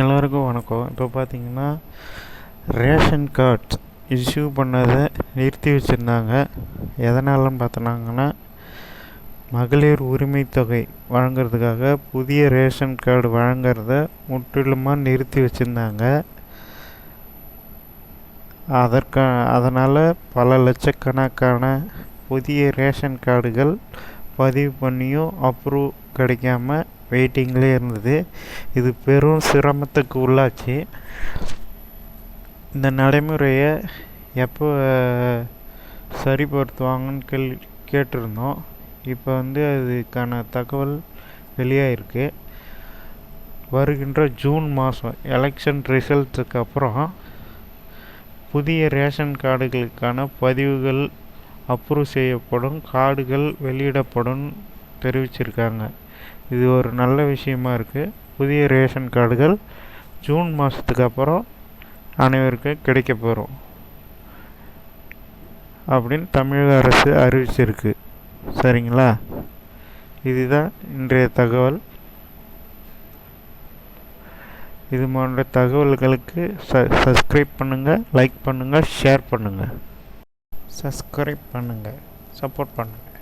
எல்லோருக்கும் வணக்கம். இப்போ பார்த்தீங்கன்னா ரேஷன் கார்ட் இஷ்யூ பண்ணதை நிறுத்தி வச்சுருந்தாங்க. எதனாலன்னு பார்த்தனாங்கன்னா மகளிர் உரிமை தொகை வழங்குறதுக்காக புதிய ரேஷன் கார்டு வழங்குறத முற்றிலுமாக நிறுத்தி வச்சுருந்தாங்க. அதற்கா அதனால் பல லட்சக்கணக்கான புதிய ரேஷன் கார்டுகள் பதிவு பண்ணியும் அப்ரூவ் கிடைக்காம வெயிட்டிங்லேயே இருந்தது. இது பெரும் சிரமத்துக்கு உள்ளாச்சு. இந்த நடைமுறையை எப்போ சரிப்படுத்துவாங்கன்னு கேள் கேட்டிருந்தோம். இப்போ வந்து அதுக்கான தகவல் வெளியாகிருக்கு வருகின்ற ஜூன் மாதம் எலெக்ஷன் ரிசல்ட்ஸுக்கு அப்புறம் புதிய ரேஷன் கார்டுகளுக்கான பதிவுகள் அப்ரூவ் செய்யப்படும் கார்டுகள் வெளியிடப்படும் தெரிவிச்சிருக்காங்க. இது ஒரு நல்ல விஷயமா இருக்குது புதிய ரேஷன் கார்டுகள் ஜூன் மாதத்துக்கு அப்புறம் அனைவருக்கும் கிடைக்க போகிறோம் அப்படின்னு தமிழக அரசு அறிவிச்சிருக்கு. சரிங்களா? இதுதான் இன்றைய தகவல். இது போன்ற தகவல்களுக்கு ச சப்ஸ்கிரைப் பண்ணுங்கள் லைக் பண்ணுங்கள் ஷேர் பண்ணுங்கள் சப்ஸ்கிரைப் பண்ணுங்கள் சப்போர்ட் பண்ணுங்கள்